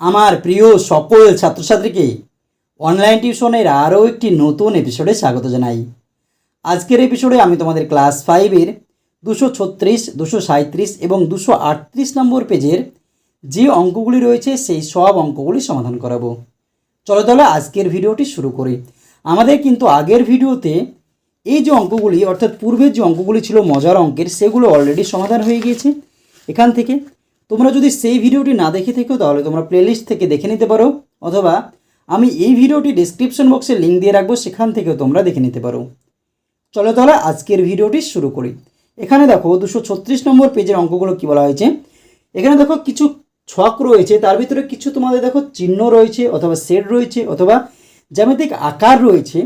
আমার প্রিয় সকল ছাত্রছাত্রীকে অনলাইন টিউশনের আরও একটি নতুন এপিসোডে স্বাগত জানাই। আজকের এপিসোডে আমি তোমাদের ক্লাস ফাইভের দুশো ছত্রিশ, দুশো সাঁত্রিশ এবং দুশো আটত্রিশ নম্বর পেজের যে অঙ্কগুলি রয়েছে সেই সব অঙ্কগুলি সমাধান করাবো। চলো তাহলে আজকের ভিডিওটি শুরু করি। আমাদের কিন্তু আগের ভিডিওতে এই যে অঙ্কগুলি, অর্থাৎ পূর্বের যে অঙ্কগুলি ছিল মজার অঙ্কের, সেগুলো অলরেডি সমাধান হয়ে গিয়েছে। এখান থেকে তোমরা যদি সেই ভিডিওটি না দেখে থেকো, তাহলে তোমরা প্লেলিস্ট থেকে দেখে নিতে পারো, অথবা আমি এই ভিডিওটি ডিসক্রিপশন বক্সে লিঙ্ক দিয়ে রাখব, সেখান থেকেও তোমরা দেখে নিতে পারো। চলো তাহলে আজকের ভিডিওটি শুরু করি। এখানে দেখো দুশো ছত্রিশ নম্বর পেজের অঙ্কগুলো কী বলা হয়েছে? এখানে দেখো কিছু ছক রয়েছে, তার ভিতরে কিছু তোমাদের দেখো চিহ্ন রয়েছে, অথবা সেট রয়েছে, অথবা জ্যামিতিক আকার রয়েছে,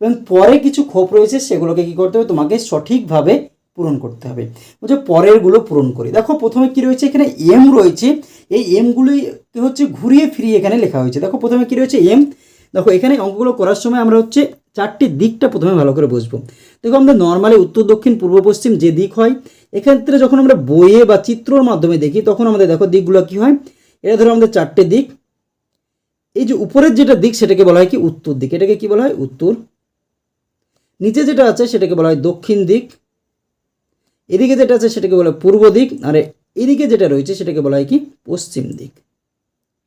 এবং পরে কিছু খোপ রয়েছে, সেগুলোকে কী করতে হবে? তোমাকে সঠিকভাবে পূরণ করতে হবে। বলছে, পরেরগুলো পূরণ করি। দেখো, প্রথমে কি রয়েছে? এখানে এম রয়েছে। এই এমগুলি হচ্ছে ঘুরিয়ে ফিরিয়ে এখানে লেখা হয়েছে। দেখো, প্রথমে কি রয়েছে? এম দেখো, এখানে অঙ্কগুলো করার সময় আমরা হচ্ছে চারটি দিকটা প্রথমে ভালো করে বুঝব। দেখো, আমরা নর্মালি উত্তর, দক্ষিণ, পূর্ব, পশ্চিম যে দিক হয়, এক্ষেত্রে যখন আমরা বইয়ে বা চিত্রর মাধ্যমে দেখি, তখন আমাদের দেখো দিকগুলো কি হয়? এটা ধরো আমাদের চারটে দিক। এই যে উপরের যেটা দিক, সেটাকে বলা হয় কি? উত্তর দিক। এটাকে কি বলা হয়? উত্তর। নিচে যেটা আছে, সেটাকে বলা হয় দক্ষিণ দিক। এদিকে যেটা আছে সেটাকে বলা হয় পূর্ব দিক, আর এদিকে যেটা রয়েছে সেটাকে বলা হয় কি পশ্চিম দিক।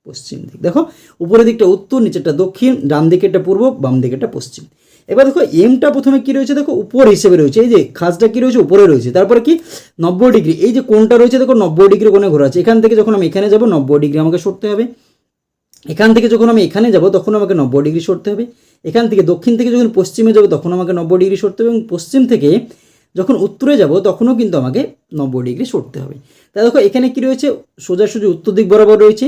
পশ্চিম দিক। দেখো, উপরের দিকটা উত্তর, নিচেরটা দক্ষিণ, ডান দিকেরটা পূর্ব, বাম দিকেরটা পশ্চিম। এবার দেখো এমটা প্রথমে কি রয়েছে? দেখো, উপর হিসেবে রয়েছে। এই যে খাসটা কি রয়েছে? উপরে রয়েছে। তারপরে কি? নব্বই ডিগ্রি। এই যে কোনটা রয়েছে, দেখো, নব্বই ডিগ্রি কোণে ঘোরা আছে। এখান থেকে যখন আমি এখানে যাব, নব্বই ডিগ্রি আমাকে সরতে হবে। এখান থেকে যখন আমি এখানে যাব, তখন আমাকে নব্বই ডিগ্রি সরতে হবে। এখান থেকে দক্ষিণ থেকে যখন পশ্চিমে যাব, তখন আমাকে নব্বই ডিগ্রি সরতে হবে। এবং পশ্চিম থেকে যখন উত্তরে যাব, তখনও কিন্তু আমাকে নব্বই ডিগ্রি সরতে হবে। তা দেখো, এখানে কি রয়েছে? সোজাসুজি উত্তর দিক বরাবর রয়েছে।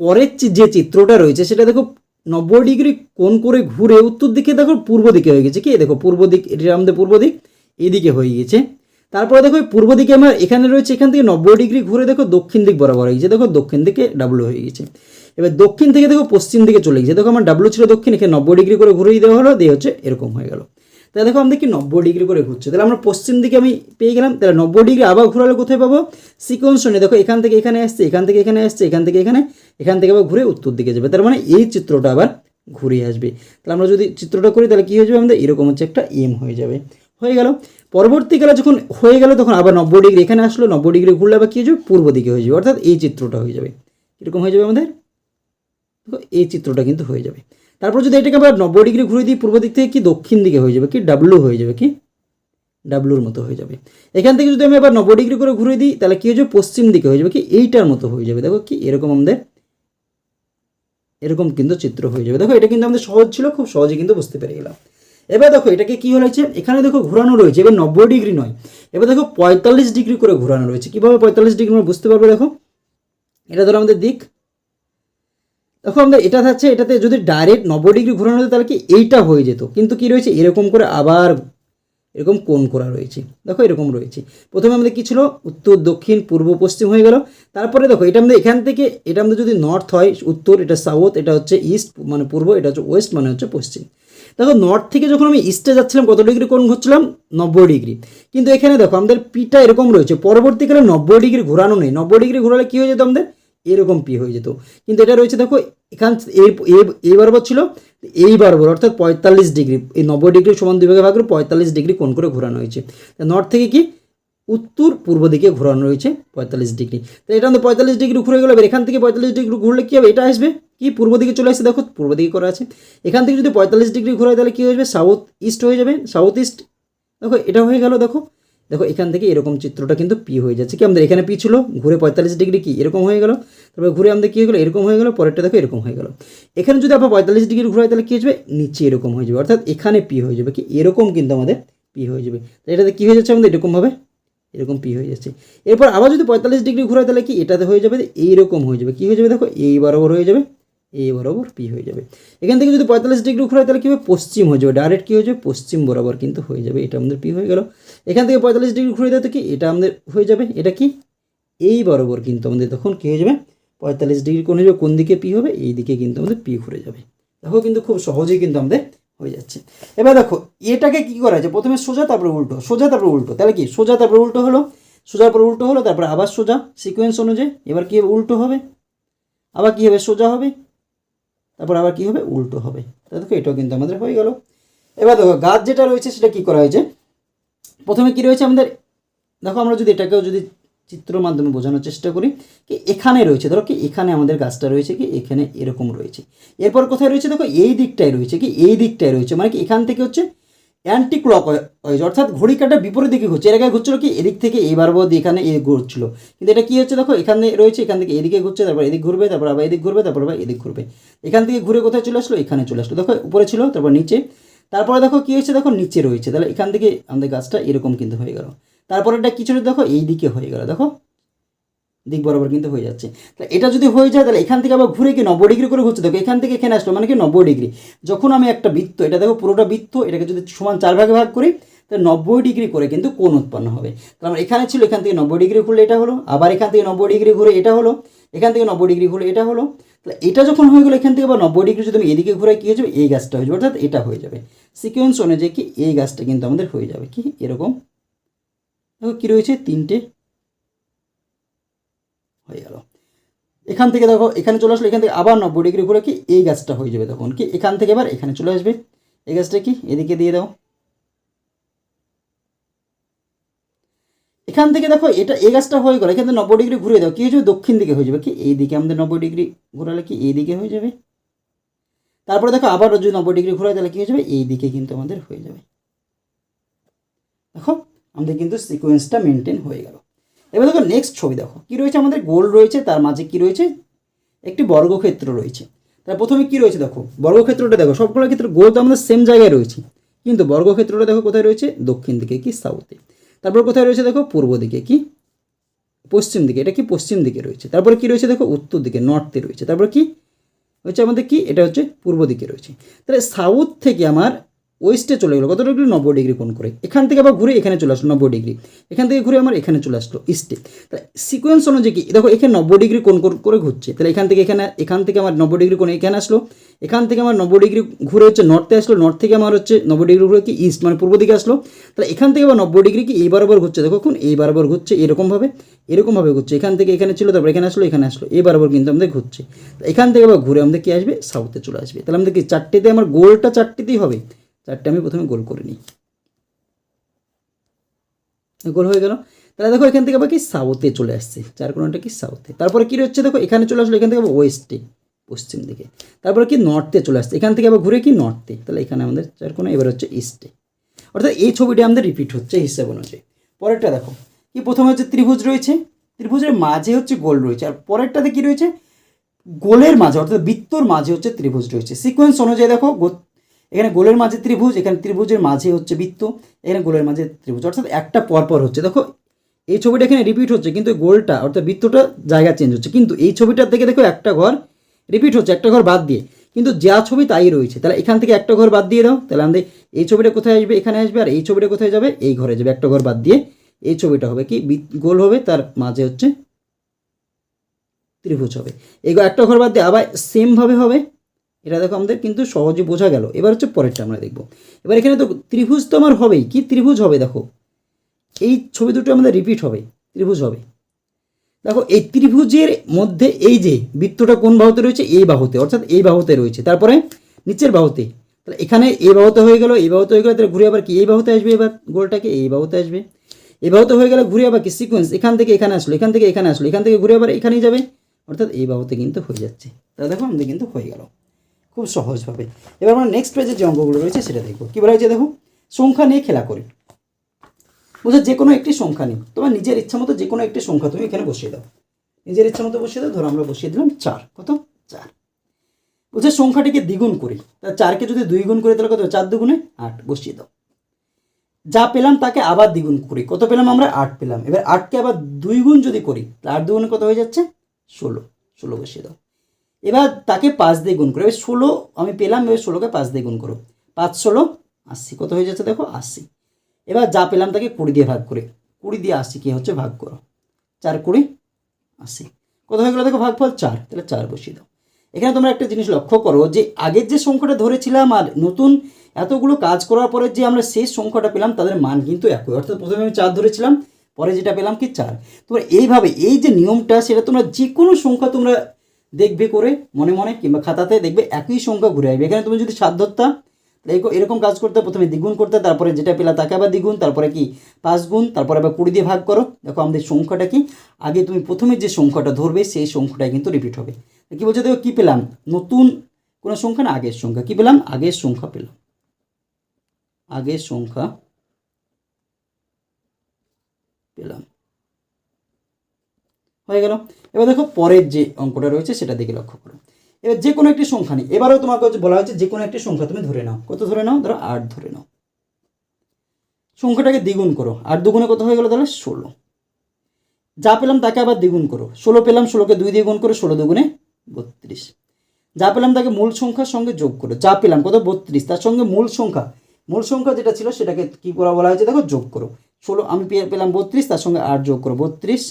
পরের যে চিত্রটা রয়েছে, সেটা দেখো, নব্বই ডিগ্রি কোন করে ঘুরে উত্তর দিকে দেখো, পূর্ব দিকে হয়ে গেছে। কি? দেখো, পূর্ব দিক, এটা আমাদের পূর্ব দিক, এদিকে হয়ে গেছে। তারপরে দেখো পূর্ব দিকে আমার এখানে রয়েছে, এখান থেকে নব্বই ডিগ্রি ঘুরে দেখো, দক্ষিণ দিক বরাবর হয়ে গেছে। দেখো, দক্ষিণ দিকে ডাব্লু হয়ে গেছে। এবার দক্ষিণ থেকে দেখো, পশ্চিম দিকে চলে গেছে। দেখো, আমার ডাব্লু ছিল দক্ষিণ, এখানে নব্বই ডিগ্রি করে ঘুরিয়ে দেওয়া হলো, দিয়ে হচ্ছে এরকম হয়ে গেল। তাহলে দেখো, আমাদের কি নব্বই ডিগ্রি করে ঘুরছে। তাহলে আমরা পশ্চিম দিকে আমি পেয়ে গেলাম, তাহলে নব্বই ডিগ্রি আবার ঘোরালে কোথায় পাবো? সিকোয়েন্স শুনে দেখো, এখান থেকে এখানে আসছে, এখান থেকে এখানে আসছে, এখান থেকে এখানে, এখান থেকে আবার ঘুরে উত্তর দিকে যাবে। তার মানে এই চিত্রটা আবার ঘুরিয়ে আসবে। তাহলে আমরা যদি চিত্রটা করি, তাহলে কী হয়ে যাবে আমাদের? এরকম হচ্ছে একটা এম হয়ে যাবে। হয়ে গেল। পরবর্তীকালে যখন হয়ে গেল, তখন আবার নব্বই ডিগ্রি এখানে আসলো, নব্বই ডিগ্রি ঘুরলে আবার কী হয়ে যাবে? পূর্ব দিকে হয়ে যাবে। অর্থাৎ এই চিত্রটা হয়ে যাবে। এরকম হয়ে যাবে আমাদের? এই চিত্রটা কিন্তু হয়ে যাবে। তারপর যদি এটাকে আবার নব্বই ডিগ্রি ঘুরে দিই, পূর্ব দিক থেকে কি দক্ষিণ দিকে হয়ে যাবে, কি ডাব্লু হয়ে যাবে, কি ডাব্লুর মতো হয়ে যাবে। এখান থেকে যদি আমি আবার নব্বই ডিগ্রি করে ঘুরে দিই, তাহলে কী হয়ে যাবে? পশ্চিম দিকে হয়ে যাবে, কি এইটার মতো হয়ে যাবে। দেখো কি এরকম আমাদের, এরকম কিন্তু চিত্র হয়ে যাবে। দেখো এটা কিন্তু আমাদের সহজ ছিল, খুব সহজে কিন্তু বুঝতে পেরে গেলাম। এবার দেখো এটাকে কি হয়েছে? এখানে দেখো ঘোরানো রয়েছে, এবার নব্বই ডিগ্রি নয়, এবার দেখো পঁয়তাল্লিশ ডিগ্রি করে ঘোরানো রয়েছে। কীভাবে পঁয়তাল্লিশ ডিগ্রি আমরা বুঝতে পারব দেখো? এটা ধরো আমাদের দিক দেখো আমাদের এটা থাকছে, এটাতে যদি ডাইরেক্ট নব্বই ডিগ্রি ঘোরানো হতো, তাহলে কি এইটা হয়ে যেত। কিন্তু কি রয়েছে? এরকম করে আবার এরকম কোণ করা রয়েছে। দেখো এরকম রয়েছে। প্রথমে আমাদের কী ছিল? উত্তর, দক্ষিণ, পূর্ব, পশ্চিম হয়ে গেল। তারপরে দেখো, এটা আমাদের এখান থেকে, এটা আমাদের যদি নর্থ হয়, উত্তর, এটা সাউথ এটা হচ্ছে ইস্ট মানে পূর্ব, এটা হচ্ছে ওয়েস্ট মানে হচ্ছে পশ্চিম। দেখো নর্থ থেকে যখন আমি ইস্টে যাচ্ছিলাম, কত ডিগ্রি কোণ ঘুরছিলাম? নব্বই ডিগ্রি। কিন্তু এখানে দেখো, আমাদের পিটা এরকম রয়েছে। পরবর্তীকালে নব্বই ডিগ্রি ঘোরানো নেই। নব্বই ডিগ্রি ঘোরালে কী হয়ে যেত আমাদের? এরকম পি হয়ে যেত। কিন্তু এটা রয়েছে দেখো, এখান এই বরাবর ছিল, এই বরাবর, অর্থাৎ পঁয়তাল্লিশ ডিগ্রি, এই নব্বই ডিগ্রি সমান দুই ভাগে ভাগ করে পঁয়তাল্লিশ ডিগ্রি কোণ করে ঘোরানো হয়েছে। নর্থ থেকে কি? উত্তর পূর্ব দিকে ঘোরানো রয়েছে পঁয়তাল্লিশ ডিগ্রি। তো এটা আমাদের পঁয়তাল্লিশ ডিগ্রি ঘুরে গেলো, এবার এখান থেকে পঁয়তাল্লিশ ডিগ্রি ঘুরলে কী হবে? এটা আসবে কি? পূর্ব দিকে চলে আসছে, দেখো, পূর্ব দিকে করা আছে। এখান থেকে যদি পঁয়তাল্লিশ ডিগ্রি ঘোরায় তাহলে কী হয়ে যাবে? সাউথ ইস্ট হয়ে যাবে। সাউথ ইস্ট দেখো, এটা হয়ে গেল, দেখো দেখো, এখান থেকে এরকম চিত্রটা কিন্তু পি হয়ে যাচ্ছে। কি আমাদের এখানে পি ছিল? ঘুরে পঁয়তাল্লিশ ডিগ্রি কি? এরকম হয়ে গেল। তারপরে ঘুরে আমাদের কী হয়ে গেলো? এরকম হয়ে গেলো। পরেরটা দেখো, এরকম হয়ে গেল। এখানে যদি আবার পঁয়তাল্লিশ ডিগ্রি ঘুরাই, তাহলে কী হয়ে নিচে এরকম হয়ে যাবে। অর্থাৎ এখানে পি হয়ে যাবে। কি? এরকম কিন্তু আমাদের পি হয়ে যাবে। এটাতে কী হয়ে যাচ্ছে আমাদের? এরকমভাবে এরকম পি হয়ে যাচ্ছে। এরপর আবার যদি পঁয়তাল্লিশ ডিগ্রি ঘুরাই, তাহলে কি? এটাতে হয়ে যাবে, এইরকম হয়ে যাবে। কী হয়ে যাবে? দেখো এই বরাবর হয়ে যাবে। এই বরাবর পি হয়ে যাবে। এখান থেকে যদি পঁয়তাল্লিশ ডিগ্রি ঘুরাই তাহলে কী হবে? পশ্চিম হয়ে যাবে। ডাইরেক্ট কী হয়ে যাবে? পশ্চিম বরাবর কিন্তু হয়ে যাবে। এটা আমাদের পি হয়ে গেল। এখান থেকে পঁয়তাল্লিশ ডিগ্রি ঘুরে দেয় তো কি? এটা আমাদের হয়ে যাবে। এটা কি? এই বরাবর কিন্তু আমাদের তখন কী হয়ে যাবে? পঁয়তাল্লিশ ডিগ্রি কোন হয়ে যাবে। কোন দিকে পি হবে? এই দিকে কিন্তু আমাদের পি ঘুরে যাবে। দেখো কিন্তু খুব সহজেই কিন্তু আমাদের হয়ে যাচ্ছে। এবার দেখো, এটাকে কি করা আছে প্রথমে সোজা, তারপরে উল্টো। সোজা, তারপরে উল্টো। তাহলে কি? সোজা, তারপরে উল্টো হলো। সোজার পর উল্টো হলো, তারপরে আবার সোজা। সিকোয়েন্স অনুযায়ী এবার কি উল্টো হবে। আবার কী হবে? সোজা হবে। তারপর আবার কি হবে? উল্টো হবে। তা দেখো, এটাও কিন্তু আমাদের হয়ে গেল। এবার দেখো, গাছ যেটা রয়েছে সেটা কি করা হয়েছে? প্রথমে কি রয়েছে আমাদের? দেখো, আমরা যদি এটাকেও যদি চিত্র মাধ্যমে বোঝানোর চেষ্টা করি, কি এখানে রয়েছে? ধরো কি, এখানে আমাদের গাছটা রয়েছে, কি এখানে এরকম রয়েছে। এরপর কোথায় রয়েছে? দেখো, এই দিকটায় রয়েছে, কি এই দিকটায় রয়েছে। মানে কি এখান থেকে হচ্ছে অ্যান্টি ক্লক অর্থাৎ ঘড়ি কাটা বিপরীত দিকে ঘুরছে। এর আগে ঘুরছিল কি? এদিক থেকে এইবার বোধ এখানে এ ঘুরছিল। কিন্তু এটা কি হচ্ছে দেখো? এখানে রয়েছে, এখান থেকে এদিকে ঘুরছে, তারপর এদিক ঘুরবে, তারপর আবার এদিক ঘুরবে, তারপর আবার এদিক ঘুরবে। এখান থেকে ঘুরে কোথায় চলে আসলো? এখানে চলে আসলো। দেখো, উপরে ছিল, তারপর নিচে। তারপরে দেখো কি হয়েছে? দেখো, নিচে রয়েছে। তাহলে এখান থেকে আমাদের গাছটা এরকম কিন্তু হয়ে গেল। তারপরে এটা কিছু দেখো, এই দিকে হয়ে গেল। দেখো দিক বরাবর কিন্তু হয়ে যাচ্ছে। তাহলে এটা যদি হয়ে যায়, তাহলে এখান থেকে আবার ঘুরে কি নব্বই ডিগ্রি করে ঘুরছে। দেখো, এখান থেকে এখানে আসলো মানে কি নব্বই ডিগ্রি। যখন আমি একটা বৃত্ত, এটা দেখো পুরোটা বৃত্ত, এটাকে যদি সমান চার ভাগে ভাগ করি, তাহলে নব্বই ডিগ্রি করে কিন্তু কোণ উৎপন্ন হবে। তাহলে আমার এখানে ছিল, এখান থেকে নব্বই ডিগ্রি ঘুরলে এটা হলো, আবার এখান থেকে নব্বই ডিগ্রি ঘুরে এটা হলো, এখান থেকে নব্বই ডিগ্রি ঘুরে এটা হলো। তাহলে এটা যখন হয়ে গেলো, এখান থেকে আবার নব্বই ডিগ্রি যদি আমি এদিকে ঘুরে কী হয়ে যাবে? এই গাছটা হয়ে যাবে, অর্থাৎ এটা হয়ে যাবে। সিকোয়েন্স অনুযায়ী কি এই গাছটা কিন্তু আমাদের হয়ে যাবে, কি? এরকম। দেখো কী রয়েছে? তিনটে হয়ে গেল। এখান থেকে দেখো, এখানে চলে আসলো, এখান থেকে আবার নব্বই ডিগ্রি ঘুরে কি এই গাছটা হয়ে যাবে তখন। কি এখান থেকে এবার এখানে চলে আসবে। এই গাছটা কি? এদিকে দিয়ে দাও। এখান থেকে দেখো, এটা এই গাছটা হয়ে গেল, এখান থেকে নব্বই ডিগ্রি ঘুরে দাও। কি হয়ে যাবে দক্ষিণ দিকে হয়ে যাবে, কি এই দিকে আমাদের নব্বই ডিগ্রি ঘোরালে কি এই দিকে হয়ে যাবে? তারপরে দেখো, আবার যদি নব্বই ডিগ্রি ঘোরায়, তাহলে কি হয়ে যাবে? এই দিকে কিন্তু আমাদের হয়ে যাবে। দেখো, আমাদের কিন্তু সিকোয়েন্সটা মেনটেন হয়ে গেল। এবার দেখো নেক্সট ছবি দেখো। কি রয়েছে আমাদের? গোল রয়েছে, তার মাঝে কি রয়েছে? একটি বর্গক্ষেত্র রয়েছে। তার প্রথমে কি রয়েছে দেখো? বর্গক্ষেত্রটা দেখো, সবগুলো ক্ষেত্রে গোল তো আমাদের সেম জায়গায় রয়েছে। কিন্তু বর্গক্ষেত্রটা দেখো কোথায় রয়েছে? দক্ষিণ দিকে কি? সাউথে তারপর কোথায় রয়েছে দেখো? পূর্ব দিকে কি? পশ্চিম দিকে। এটা কি পশ্চিম দিকে রয়েছে? তারপরে কি রয়েছে দেখো? উত্তর দিকে নর্থে রয়েছে। তারপর কি? হচ্ছে আমাদের কি? এটা হচ্ছে পূর্ব দিকে রয়েছে। তাহলে সাউথ থেকে আমার ওয়েস্টে চলে গেলো। কত ডিগ্রি? নব্বই ডিগ্রি কোণ করে। এখান থেকে আবার ঘুরে এখানে চলে আসলো নব্বই ডিগ্রি। এখান থেকে ঘুরে আমার এখানে চলে আসলো ইস্টে তাহলে সিকোয়েন্স অনুযায়ী কি? দেখো, এখানে নব্বই ডিগ্রি কোণ কর- ঘুরছে। তাহলে এখান থেকে এখানে, এখান থেকে আমার নব্বই ডিগ্রি কোণ এখানে আসলো। এখান থেকে আমার নব্বই ডিগ্রি ঘুরে হচ্ছে নর্থে আসলো। নর্থ থেকে আমার হচ্ছে নব্বই ডিগ্রি ঘুরে কি ইস্ট মানে পূর্ব দিকে আসলো। তাহলে এখান থেকে আবার নব্বই ডিগ্রি কি এই বরাবর ঘুরছে? দেখো কোন এই বরাবর ঘুরছে এরকমভাবে এরকমভাবে ঘুরছে। এখান থেকে এখানে ছিল, তারপর এখানে আসলো এখানে আসলো। এই বরাবর কিন্তু আমাদের ঘুরছে। এখান থেকে আবার ঘুরে আমাদের কি আসবে? সাউথে চলে আসবে। তাহলে আমাদের কি চারটেতে আমার গোলটা চারটেতেই হবে? চারটে আমি প্রথমে গোল করে নিই। গোল হয়ে গেল। তাহলে দেখো এখান থেকে আবার কি? সাউথে চলে আসছে। চার কোণাটা কি? সাউথে। তারপরে কি হচ্ছে? দেখো এখানে চলে আসলো, এখান থেকে আবার ওয়েস্টে, পশ্চিম দিকে। তারপরে কি? নর্থে চলে আসছে। এখান থেকে আবার ঘুরে কি? নর্থে। তাহলে এখানে আমাদের চার কোণা এবার হচ্ছে ইস্টে। অর্থাৎ এই ছবিটা আমাদের রিপিট হচ্ছে হিসাব অনুযায়ী। পরেরটা দেখো। কি? প্রথমে হচ্ছে ত্রিভুজ রয়েছে। ত্রিভুজের মাঝে হচ্ছে গোল রয়েছে। আর পরেরটাতে কী রয়েছে? গোলের মাঝে, অর্থাৎ বৃত্তর মাঝে হচ্ছে ত্রিভুজ রয়েছে। সিকোয়েন্স অনুযায়ী দেখো এখানে গোলের মাঝে ত্রিভুজ, এখানে ত্রিভুজের মাঝে হচ্ছে বৃত্ত, এখানে গোলের মাঝে ত্রিভুজ। অর্থাৎ একটা পরপর হচ্ছে। দেখো, এই ছবিটা এখানে রিপিট হচ্ছে, কিন্তু গোলটা, অর্থাৎ বৃত্তটা জায়গা চেঞ্জ হচ্ছে। কিন্তু এই ছবিটার থেকে দেখো একটা ঘর রিপিট হচ্ছে, একটা ঘর বাদ দিয়ে। কিন্তু যা ছবি তাই রয়েছে। তাহলে এখান থেকে একটা ঘর বাদ দিয়ে দাও। তাহলে আমাদের এই ছবিটা কোথায় আসবে? এখানে আসবে। আর এই ছবিটা কোথায় যাবে? এই ঘরে যাবে। একটা ঘর বাদ দিয়ে এই ছবিটা হবে কি? গোল হবে, তার মাঝে হচ্ছে ত্রিভুজ হবে। এই একটা ঘর বাদ দিয়ে আবার সেমভাবে হবে। এটা দেখো আমাদের কিন্তু সহজে বোঝা গেল। এবার হচ্ছে পরেরটা আমরা দেখব। এবার এখানে তো ত্রিভুজ তো আমার হবেই। কি ত্রিভুজ হবে দেখো? এই ছবি দুটো আমাদের রিপিট হবে। ত্রিভুজ হবে। দেখো, এই ত্রিভুজের মধ্যে এই যে বৃত্তটা কোন বাহুতে রয়েছে? এই বাহুতে, অর্থাৎ এই বাহুতে রয়েছে। তারপরে নিচের বাহুতে। তাহলে এখানে এই বাহুতে হয়ে গেল এই বাহুতে হয়ে গেল, তাহলে ঘুরে আবার কি? এই বাহুতে আসবে এবার গোলটাকে, এই বাহুতে আসবে। এই বাহুতে হয়ে গেল, ঘুরে আবার কি? সিকোয়েন্স এখান থেকে এখানে আসলো, এখান থেকে এখানে আসলো, এখান থেকে ঘুরে আবার এখানেই যাবে। অর্থাৎ এই বাহুতে কিন্তু হয়ে যাচ্ছে। তাহলে দেখো, আমাদের কিন্তু হয়ে গেল। খুব সহজভাবে। এবার আমরা নেক্সট পেজের যে অঙ্কগুলো রয়েছে সেটা দেখব। কী বলা হয়েছে দেখো? সংখ্যা নিয়ে খেলা করি। বুঝো যে কোনো একটি সংখ্যা নিই তোমার নিজের ইচ্ছা মতো যে কোনো একটি সংখ্যা তুমি এখানে বসিয়ে দাও। নিজের ইচ্ছা মতো বসিয়ে দাও, ধরো আমরা বসিয়ে দিলাম চার। কত? চার। বুঝে সংখ্যাটিকে দ্বিগুণ করি। তা চারকে যদি দুই গুণ করি, তাহলে কত? চার দুগুণে আট। বসিয়ে দাও। যা পেলাম তাকে আবার দ্বিগুণ করি। কত পেলাম আমরা? আট পেলাম। এবার আটকে আবার দুই গুণ যদি করি তাহলে আট দুগুণে কত হয়ে যাচ্ছে? ষোলো। ষোলো বসিয়ে দাও। এবার তাকে পাঁচ দিয়ে গুণ করো। এবার ষোলো আমি পেলাম, এবার ষোলোকে পাঁচ দিয়ে গুণ করো। পাঁচ ষোলো, আশি, কত হয়ে যাচ্ছে দেখো? আশি। এবার যা পেলাম তাকে কুড়ি দিয়ে ভাগ করে। কুড়ি দিয়ে আশি কি হচ্ছে? ভাগ করো। চার কুড়ি, আশি। কত হয়ে গেলো দেখো? ভাগফল চার। তাহলে চার বসিয়ে দাও। এখানে তোমরা একটা জিনিস লক্ষ্য করো যে আগের যে সংখ্যাটা ধরেছিলাম আর নতুন এতগুলো কাজ করার পরে যে আমরা শেষ সংখ্যাটা পেলাম, তাদের মান কিন্তু একই। অর্থাৎ প্রথমে আমি চার ধরেছিলাম, পরে যেটা পেলাম কি চার। তোমরা এইভাবে এই যে নিয়মটা, সেটা তোমরা যে কোনো সংখ্যা তোমরা দেখবে করে, মনে মনে, কিংবা খাতাতে দেখবে একই সংখ্যা ঘুরে আসবে। এখানে তুমি যদি সাত ধরতা এরকম কাজ করতে, প্রথমে দ্বিগুণ করতে, তারপরে যেটা পেলা তাকে আবার দ্বিগুণ, তারপরে কি পাঁচ গুণ তারপরে আবার কুড়ি দিয়ে ভাগ করো। দেখো আমাদের সংখ্যাটা কি, আগে তুমি প্রথমে যে সংখ্যাটা ধরবে, সেই সংখ্যাটাই কিন্তু রিপিট হবে। কি বলছে, দেখো কী পেলাম? নতুন কোনো সংখ্যা না, আগের সংখ্যা? কী পেলাম? আগের সংখ্যা পেলাম। আগের সংখ্যা পেলাম। হয়ে গেল। এবার দেখো পরের যে অঙ্কটা রয়েছে সেটা দিকে লক্ষ্য করো। এবার যে কোনো একটি সংখ্যা নেই এবারেও তোমাকে হচ্ছে বলা হয়েছে যে কোনো একটি সংখ্যা তুমি ধরে নাও। কত ধরে নাও? ধরো আট ধরে নাও। সংখ্যাটাকে দ্বিগুণ করো। আট দুগুণে কত হয়ে গেলো তাহলে? ষোলো। যা পেলাম তাকে আবার দ্বিগুণ করো। ষোলো পেলাম ষোলোকে দুই দিয়ে গুণ করো ষোলো দুগুণে বত্রিশ। যা পেলাম তাকে মূল সংখ্যার সঙ্গে যোগ করো। যা পেলাম কত? বত্রিশ। তার সঙ্গে মূল সংখ্যা মূল সংখ্যা যেটা ছিল সেটাকে কী করা বলা হয়েছে দেখো যোগ করো। ষোলো আমি পেলাম বত্রিশ, তার সঙ্গে আট যোগ করো। বত্রিশ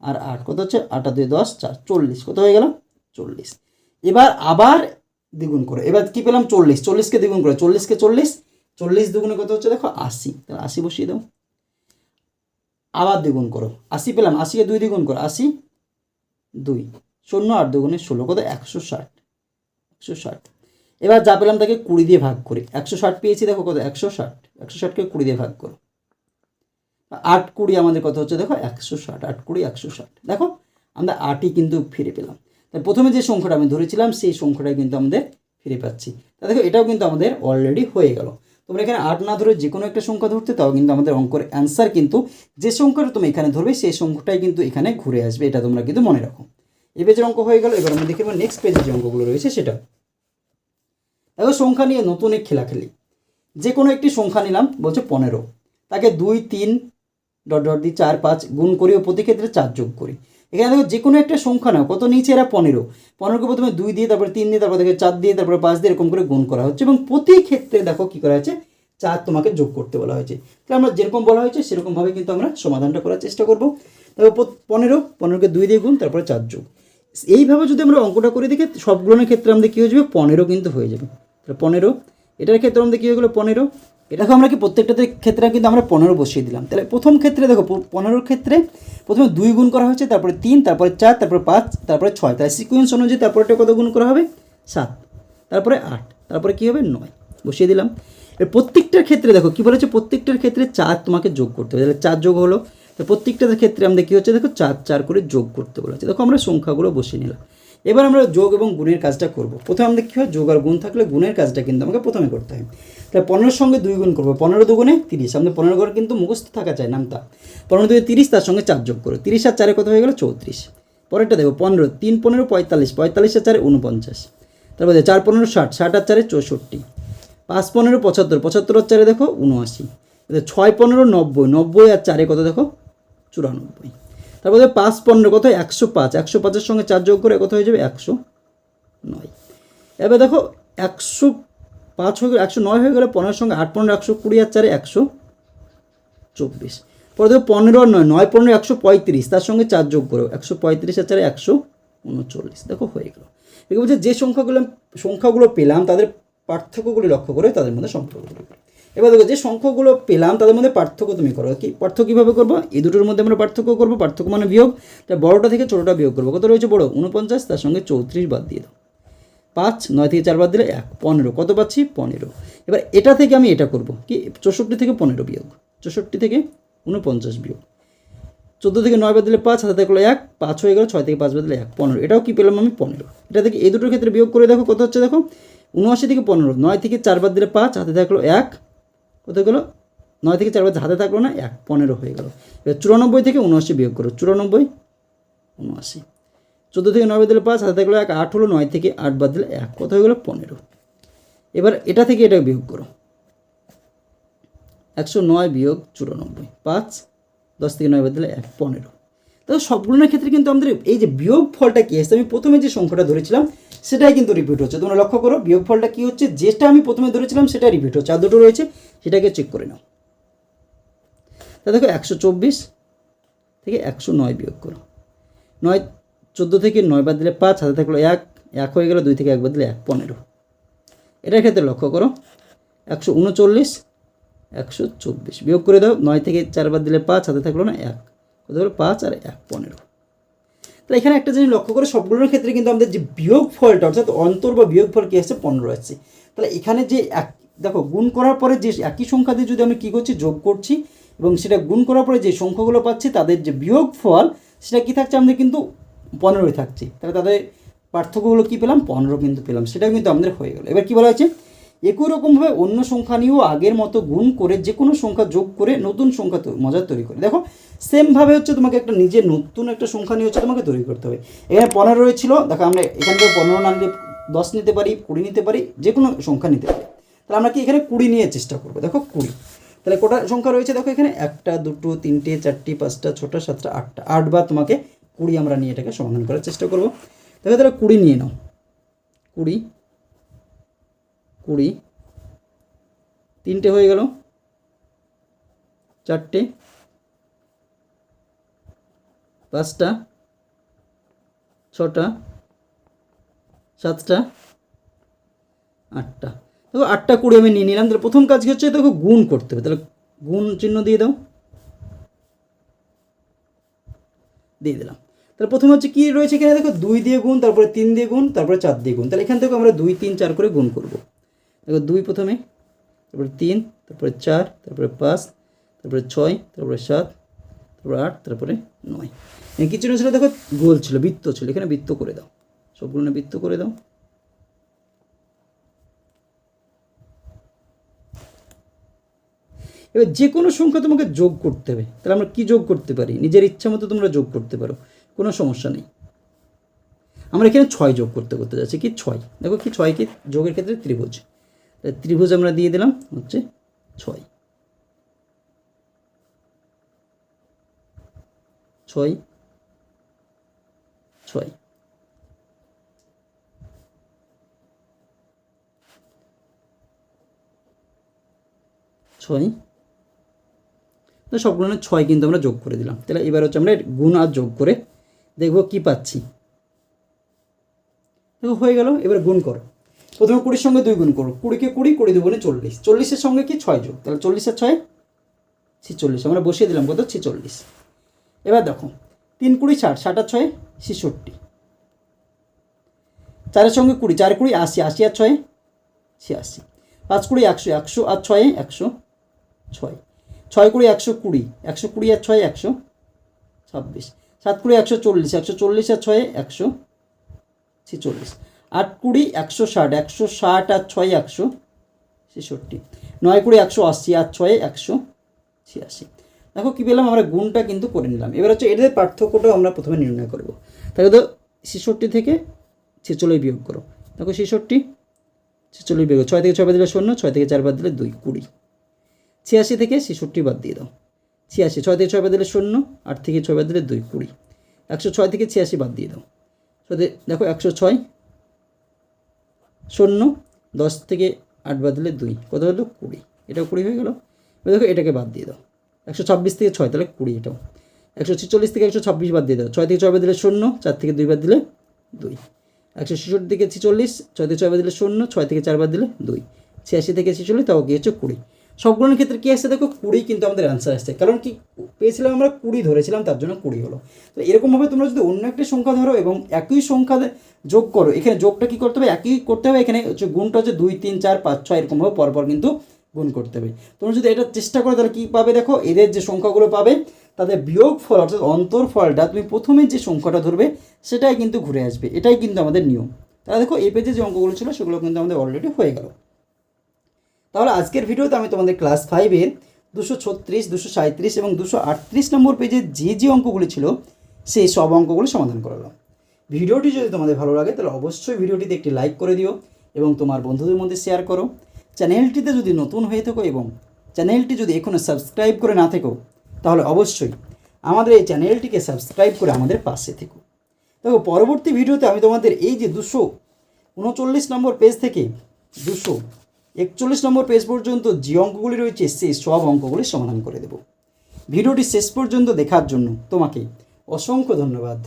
আর আট কত হচ্ছে? আটা দুই দশ, চার, চল্লিশ। কত হয়ে গেল? চল্লিশ। এবার আবার দ্বিগুণ করো। এবার কি পেলাম? চল্লিশ। চল্লিশকে দ্বিগুণ করো। চল্লিশকে চল্লিশ। চল্লিশ দ্বিগুণে কত হচ্ছে? দেখো, আশি। তাহলে আশি বসিয়ে দাও। আবার দ্বিগুণ করো। আশি পেলাম। আশিকে দুই দ্বিগুণ করো। আশি, দুই। শূন্য আট দুগুণে ষোলো। কত? একশো ষাট। একশো ষাট। এবার যা পেলাম তাকে কুড়ি দিয়ে ভাগ করি। একশো ষাট পেয়েছি, দেখো কত? একশো ষাট। একশো ষাটকে কুড়ি দিয়ে ভাগ করো। আট কুড়ি আমাদের কত হচ্ছে? দেখো, একশো ষাট, আট কুড়ি, একশো ষাট। দেখো, আমরা আটই কিন্তু ফিরে পেলাম। তাই প্রথমে যে সংখ্যাটা আমি ধরেছিলাম, সেই সংখ্যাটাই কিন্তু আমাদের ফিরে পাচ্ছি। তা দেখো, এটাও কিন্তু আমাদের অলরেডি হয়ে গেল। তোমরা এখানে আট না ধরে যে কোনো একটা সংখ্যা ধরতে, তাও কিন্তু আমাদের অঙ্কের অ্যান্সার কিন্তু যে সংখ্যাটা তুমি এখানে ধরবে, সেই সংখ্যাটাই কিন্তু এখানে ঘুরে আসবে। এটা তোমরা কিন্তু মনে রাখো। এই পেজের অঙ্ক হয়ে গেল। এবার আমরা দেখে নেক্সট পেজের যে অঙ্কগুলো রয়েছে, সেটা। দেখো, সংখ্যা নিয়ে নতুন এক খেলাখেলি। যে কোনো একটি সংখ্যা নিলাম, বলছে পনেরো। তাকে দুই, তিন ডট ডট দিয়ে চার পাঁচ গুণ করি ও প্রতি ক্ষেত্রে চার যোগ করি। এখানে দেখো যে কোনো একটা সংখ্যা নাও, কত নিচে এরা পনেরো। পনেরোকে প্রথমে দুই দিয়ে, তারপরে তিন দিয়ে, তারপরে দেখো চার দিয়ে, তারপরে পাঁচ দিয়ে, এরকম করে গুণ করা হচ্ছে এবং প্রতি ক্ষেত্রে দেখো কী করা হয়েছে? চার তোমাকে যোগ করতে বলা হয়েছে। তাহলে আমরা যেরকম বলা হয়েছে, সেরকমভাবে কিন্তু আমরা সমাধানটা করার চেষ্টা করব। তারপর পনেরো, পনেরোকে দুই দিয়ে গুণ, তারপরে চার যোগ। এইভাবে যদি আমরা অঙ্কটা করে, দেখি সবগুলোর ক্ষেত্রে আমাদের কী হয়ে যাবে? পনেরো কিন্তু হয়ে যাবে। তাহলে পনেরো, এটার ক্ষেত্রে আমাদের কী হয়ে গেলো? পনেরো এটাকে আমরা কি প্রত্যেকটাতে ক্ষেত্রে কিন্তু আমরা পনেরো বসিয়ে দিলাম। তাহলে প্রথম ক্ষেত্রে দেখো পনেরোর ক্ষেত্রে প্রথমে দুই গুণ করা হয়েছে, তারপরে তিন, তারপরে চার, তারপরে পাঁচ, তারপরে ছয়। তাহলে সিকুয়েন্স অনুযায়ী তারপরেটা কত গুণ করা হবে? সাত। তারপরে আট। তারপরে কী হবে? নয়। বসিয়ে দিলাম। এর প্রত্যেকটার ক্ষেত্রে দেখো, কী বলেছে? প্রত্যেকটার ক্ষেত্রে চার তোমাকে যোগ করতে হবে। তাহলে চার যোগ হলো, তো প্রত্যেকটার ক্ষেত্রে আমাদের কী হচ্ছে? দেখো, চার চার করে যোগ করতে বলেছে। দেখো, আমরা সংখ্যাগুলো বসিয়ে নিলাম। এবার আমরা যোগ এবং গুণের কাজটা করব। প্রথমে আমাদের কী হয়? যোগ আর গুণ থাকলে গুণের কাজটা কিন্তু আমাকে প্রথমে করতে হয়। তাহলে পনেরোর সঙ্গে দুই গুণ করব। পনেরো দুগুণে তিরিশ। আমাদের পনেরো করে কিন্তু মুখস্থ থাকা চাই নামটা। পনেরো দুই তিরিশ, তার সঙ্গে চার যোগ করো। তিরিশ আর চারে কত হয়ে গেলো? চৌত্রিশ। পরেরটা দেখো, পনেরো, তিন পনেরো, পঁয়তাল্লিশ। পঁয়তাল্লিশ আর চারে উনপঞ্চাশ তারপরে চার পনেরো, ষাট। ষাট আর চারে চৌষট্টি। পাঁচ পনেরো, পঁচাত্তর। পঁচাত্তর আর চারে দেখো উনআশি ছয় পনেরো, নব্বই। নব্বই আর চারে কত দেখো? চুরানব্বই। তারপরে দেখো, পাঁচ পনেরো কত? একশো পাঁচ। একশো পাঁচের সঙ্গে চার যোগ করে কত হয়ে যাবে? একশো নয়। এবার দেখো, একশো পাঁচ হয়ে গেলে একশো নয় হয়ে গেলে পনেরোর সঙ্গে আট পনেরো একশো কুড়ি আর চারে একশো চব্বিশ। পরে দেখো পনেরো আর নয় নয় পনেরো একশো পঁয়ত্রিশ, তার সঙ্গে চার যোগ করো, একশো পঁয়ত্রিশ আর চারে একশো উনচল্লিশ। দেখো হয়ে গেল। এগুলো বলছে যে সংখ্যাগুলো সংখ্যাগুলো পেলাম, তাদের পার্থক্যগুলি লক্ষ্য করে তাদের মধ্যে সম্পর্কগুলো। এবার দেখো যে সংখ্যাগুলো পেলাম, তাদের মধ্যে পার্থক্য তুমি করো। কি পার্থক্য কীভাবে করব? এই দুটোর মধ্যে আমরা পার্থক্য করব, পার্থক্য মানে বিয়োগ, তা বড়োটা থেকে ছোটোটা বিয়োগ করব। কত রয়েছে বড়ো? উনপঞ্চাশ, তার সঙ্গে চৌত্রিশ বাদ দিয়ে দাও। পাঁচ, নয় থেকে চার বাদ দিলে এক, পনেরো। কত পাচ্ছি? পনেরো। এবার এটা থেকে আমি এটা করব। কি? চৌষট্টি থেকে পনেরো বিয়োগ। চৌষট্টি থেকে উনপঞ্চাশ বিয়োগ। চোদ্দ থেকে নয় বাদ দিলে পাঁচ হাতে থাকল এক, পাঁচ হয়ে গেলো ছয় থেকে পাঁচ বাদ দিলে এক, পনেরো। এটাও কি পেলাম আমি? পনেরো। এটা থেকে এই দুটোর ক্ষেত্রে বিয়োগ করে দেখো, কত হচ্ছে দেখো? উনআশি থেকে পনেরো। নয় থেকে চার বাদ দিলে পাঁচ, হাতে থাকল এক। কত গেলো? নয় থেকে চার বাদ হাতে থাকল না, এক, পনেরো হয়ে গেলো। এবার চুরানব্বই থেকে উনআশি বিয়োগ করো। চুরানব্বই, উনআশি। চোদ্দ থেকে নয় বাদ দিলে পাঁচ হাতে থাকল এক, আট হলো নয় থেকে আট বাদ দিলে এক। কত হয়ে গেলো পনেরো। এবার এটা থেকে এটা বিয়োগ করো। একশো নয় বিয়োগ চুরানব্বই। পাঁচ, দশ থেকে নয় বাদ দিলে এক, পনেরো। তো সবগুলোর ক্ষেত্রে কিন্তু আমাদের এই যে বিয়োগ ফলটা কী আসছে আমি প্রথমে যে সংখ্যাটা ধরেছিলাম, সেটাই কিন্তু রিপিট হচ্ছে। তোমরা লক্ষ্য করো, বিয়োগ ফলটা কী হচ্ছে, যেটা আমি প্রথমে ধরেছিলাম সেটা রিপিট হচ্ছে। আর দুটো রয়েছে, সেটাকে চেক করে নাও। তা দেখো, একশো চব্বিশ থেকে একশো নয় বিয়োগ করো। নয় চোদ্দ থেকে নয় বাদ দিলে পাঁচ হাতে থাকল এক এক হয়ে গেলো দুই থেকে এক বাদ দিলে এক, পনেরো। এটার ক্ষেত্রে লক্ষ্য করো, একশো উনচল্লিশ, একশো চব্বিশ। বিয়োগ করে দাও, নয় থেকে চার বাদ দিলে পাঁচ হাতে থাকল না এক। কত হলো? পাঁচ আর এক, পনেরো। তো এখানে একটা জিনিস লক্ষ্য করে, সবগুলোর ক্ষেত্রে কিন্তু আমাদের যে বিয়োগ ফলটা অর্থাৎ অন্তর বা বিয়োগ ফল কী আসছে পনেরো আসছে তাহলে এখানে যে এক, দেখো, গুণ করার পরে যে একই সংখ্যা দিয়ে যদি আমি কী করছি? যোগ করছি। এবং সেটা গুণ করার পরে যে সংখ্যাগুলো পাচ্ছি, তাদের যে বিয়োগ ফল সেটা কী থাকছে? আমাদের কিন্তু পনেরোই থাকছে। তাহলে তাদের পার্থক্যগুলো কী পেলাম? পনেরো কিন্তু পেলাম। সেটাও কিন্তু আমাদের হয়ে গেল। এবার কী বলা হয়েছে? একই রকমভাবে অন্য সংখ্যা নিয়েও আগের মতো গুণ করে যে কোনো সংখ্যা যোগ করে নতুন সংখ্যা মজার তৈরি করে। দেখো সেমভাবে হচ্ছে তোমাকে একটা নিজের নতুন একটা সংখ্যা নিয়ে হচ্ছে তোমাকে তৈরি করতে হবে। এখানে পনেরো ছিল। দেখো, আমরা এখান থেকে পনেরো না নিলে দশ নিতে পারি, কুড়ি নিতে পারি যে কোনো সংখ্যা নিতে পারি। তাহলে আমরা কি এখানে কুড়ি নিয়ে চেষ্টা করব? দেখো, কুড়ি। তাহলে কটা সংখ্যা রয়েছে? দেখো, এখানে একটা, দুটো, তিনটে, চারটি, পাঁচটা, ছটা, সাতটা, আটটা। আটবার তোমাকে কুড়ি আমরা নিয়ে এটাকে সমাধান করার চেষ্টা করব। দেখো তাহলে কুড়ি নিয়ে নাও। কুড়ি কুড়ি, তিনটে হয়ে গেল। চারটে, পাঁচটা, ছটা, সাতটা, আটটা। দেখো আটটা কুড়ি আমি নিয়ে নিলাম। তাহলে প্রথম কাজ কি হচ্ছে? দেখো গুণ করতে হবে। তাহলে গুণ চিহ্ন দিয়ে দাও। দিয়ে দিলাম। তাহলে প্রথমে হচ্ছে কী রয়েছে এখানে? দেখো দুই দিয়ে গুণ, তারপরে তিন দিয়ে গুণ, তারপরে চার দিয়ে গুণ। তাহলে এখান থেকে আমরা দুই, তিন, চার করে গুণ করব। দেখো দুই প্রথমে, তারপরে তিন, তারপরে চার, তারপরে পাঁচ, তারপরে ছয়, তারপরে সাত, তারপরে আট, তারপরে নয়। কিছু ছিল? দেখো গোল ছিল, বৃত্ত ছিল। এখানে বৃত্ত করে দাও। সবগুলো বৃত্ত করে দাও। এবার যে কোনো সংখ্যা তোমাকে যোগ করতে হবে। তাহলে আমরা কি যোগ করতে পারি? নিজের ইচ্ছা মতো তোমরা যোগ করতে পারো। সমস্যা নেই। আমরা এখানে ছয় যোগ করতে করতে যাচ্ছি। কি ছয়? দেখো কি ছয় কি? যোগের ক্ষেত্রে ত্রিভুজ। ত্রিভুজ আমরা দিয়ে দিলাম হচ্ছে ছয়। ছয়। ছয়। ছয়। তো সবগুলো ছয় কিন্তু আমরা যোগ করে দিলাম। তাহলে এবার হচ্ছে আমরা গুণ আর যোগ করে দেখব কি পাচ্ছি। দেখো, হয়ে গেল, এবার গুণ করো। প্রথমে কুড়ির সঙ্গে দুই গুণ করো। কুড়িকে কুড়ি কুড়ি দুগুণে চল্লিশ। চল্লিশের সঙ্গে কি ছয় যোগ? তাহলে চল্লিশের ছয়, ছিচল্লিশ। আমরা বসিয়ে দিলাম, কত? ছিচল্লিশ। এবার দেখো, তিন কুড়ি ষাট ষাট আর ছয়, ছেষট্টি। চারের সঙ্গে কুড়ি, চার কুড়ি, আশি আশি আর ছয়, ছিয়াশি। পাঁচ কুড়ি, একশো একশো আর ছয়ে, একশো ছয়। ছয় কুড়ি, একশো কুড়ি একশো কুড়ি আর ছয়, একশো ছাব্বিশ। সাত কুড়ি একশো চল্লিশ একশো চল্লিশ আর ছয়ে, একশো ছেচল্লিশ। আট কুড়ি একশো ষাট একশো ষাট আর ছয়, একশো ছেষট্টি। নয় কুড়ি একশো আশি আর ছয়ে, একশো ছিয়াশি। দেখো কী পেলাম? আমরা গুণটা কিন্তু করে নিলাম। এবার হচ্ছে এদের পার্থক্যটাও আমরা প্রথমে নির্ণয় করব। তাহলে তো ছেষট্টি থেকে ছেচল্লিশ বিয়োগ করো। দেখো ছেষট্টি, ছেচল্লিশ বিয়োগ ছয় থেকে ছয় বাদ দিলে শূন্য, ছয় থেকে চার বাদ দিলে দুই, কুড়ি। ছিয়াশি থেকে ছেষট্টি বাদ দিয়ে দাও। ছিয়াশি, ছয় থেকে ছয় বাদ দিলে শূন্য, আট থেকে ছয় বাদ দিলে দুই, কুড়ি। একশো ছয় থেকে ছিয়াশি বাদ দিয়ে দাও। দেখো একশো ছয়, শূন্য, দশ থেকে আট বাদ দিলে দুই, কত হলো কুড়ি, এটাও কুড়ি হয়ে গেল। দেখো এটাকে বাদ দিয়ে দাও। একশো ছাব্বিশ থেকে ছয়, তাহলে কুড়ি এটাও। একশো ছেচল্লিশ থেকে একশো ছাব্বিশ বাদ দিয়ে দাও। ছয় থেকে ছয় বাদ দিলে শূন্য, চার থেকে দুই বাদ দিলে দুই। একশো ছেষট্টি থেকে ছেচল্লিশ, ছয় থেকে ছয় বাদ দিলে শূন্য, ছয় থেকে চার বাদ দিলে দুই। ছিয়াশি থেকে ছেচল্লিশ, তাও হচ্ছে কুড়ি। সবগুলোর ক্ষেত্রে কী আসছে? দেখো, কুড়ি কিন্তু আমাদের অ্যান্সার আসছে। কারণ কি, পেয়েছিলাম আমরা কুড়ি, ধরেছিলাম, তার জন্য কুড়ি হলো। তো এরকমভাবে তোমরা যদি অন্য একটা সংখ্যা ধরো এবং একই সংখ্যা যোগ করো, এখানে যোগটা কী করতে হবে? একই করতে হবে, এখানে হচ্ছে গুণটা হচ্ছে দুই, তিন, চার, পাঁচ, ছয়, এরকমভাবে পরপর কিন্তু গুণ করতে হবে। তোমরা যদি এটা চেষ্টা করো, তাহলে কী পাবে দেখো? এদের যে সংখ্যাগুলো পাবে, তাদের বিয়োগ ফল অর্থাৎ অন্তর ফলটা তুমি প্রথমে যে সংখ্যাটা ধরবে, সেটাই কিন্তু ঘুরে আসবে। এটাই কিন্তু আমাদের নিয়ম। তাহলে দেখো, এই পেজে যে অঙ্কগুলো ছিল, সেগুলো কিন্তু আমাদের অলরেডি হয়ে গেল। তাহলে আজকের ভিডিওতে আমি তোমাদের ক্লাস ফাইভের দুশো ছত্রিশ, দুশো সাঁত্রিশ এবং দুশো আটত্রিশ নম্বর পেজে যে যে অঙ্কগুলি ছিল, সেই সব অঙ্কগুলি সমাধান করালাম ভিডিওটি যদি তোমাদের ভালো লাগে, তাহলে অবশ্যই ভিডিওটিতে একটি লাইক করে দিও এবং তোমার বন্ধুদের মধ্যে শেয়ার করো। চ্যানেলটিতে যদি নতুন হয়ে থাকো এবং চ্যানেলটি যদি এখনও সাবস্ক্রাইব করে না থেকো, তাহলে অবশ্যই আমাদের এই চ্যানেলটিকে সাবস্ক্রাইব করে আমাদের পাশে থেকো। দেখো, পরবর্তী ভিডিওতে আমি তোমাদের এই যে দুশো উনচল্লিশ নম্বর পেজ থেকে দুশো একচল্লিশ নম্বর পেজ পর্যন্ত যে অঙ্কগুলি রয়েছে, সেই সব অঙ্কগুলি সমাধান করে দেব। ভিডিওটি শেষ পর্যন্ত দেখার জন্য তোমাকে অসংখ্য ধন্যবাদ।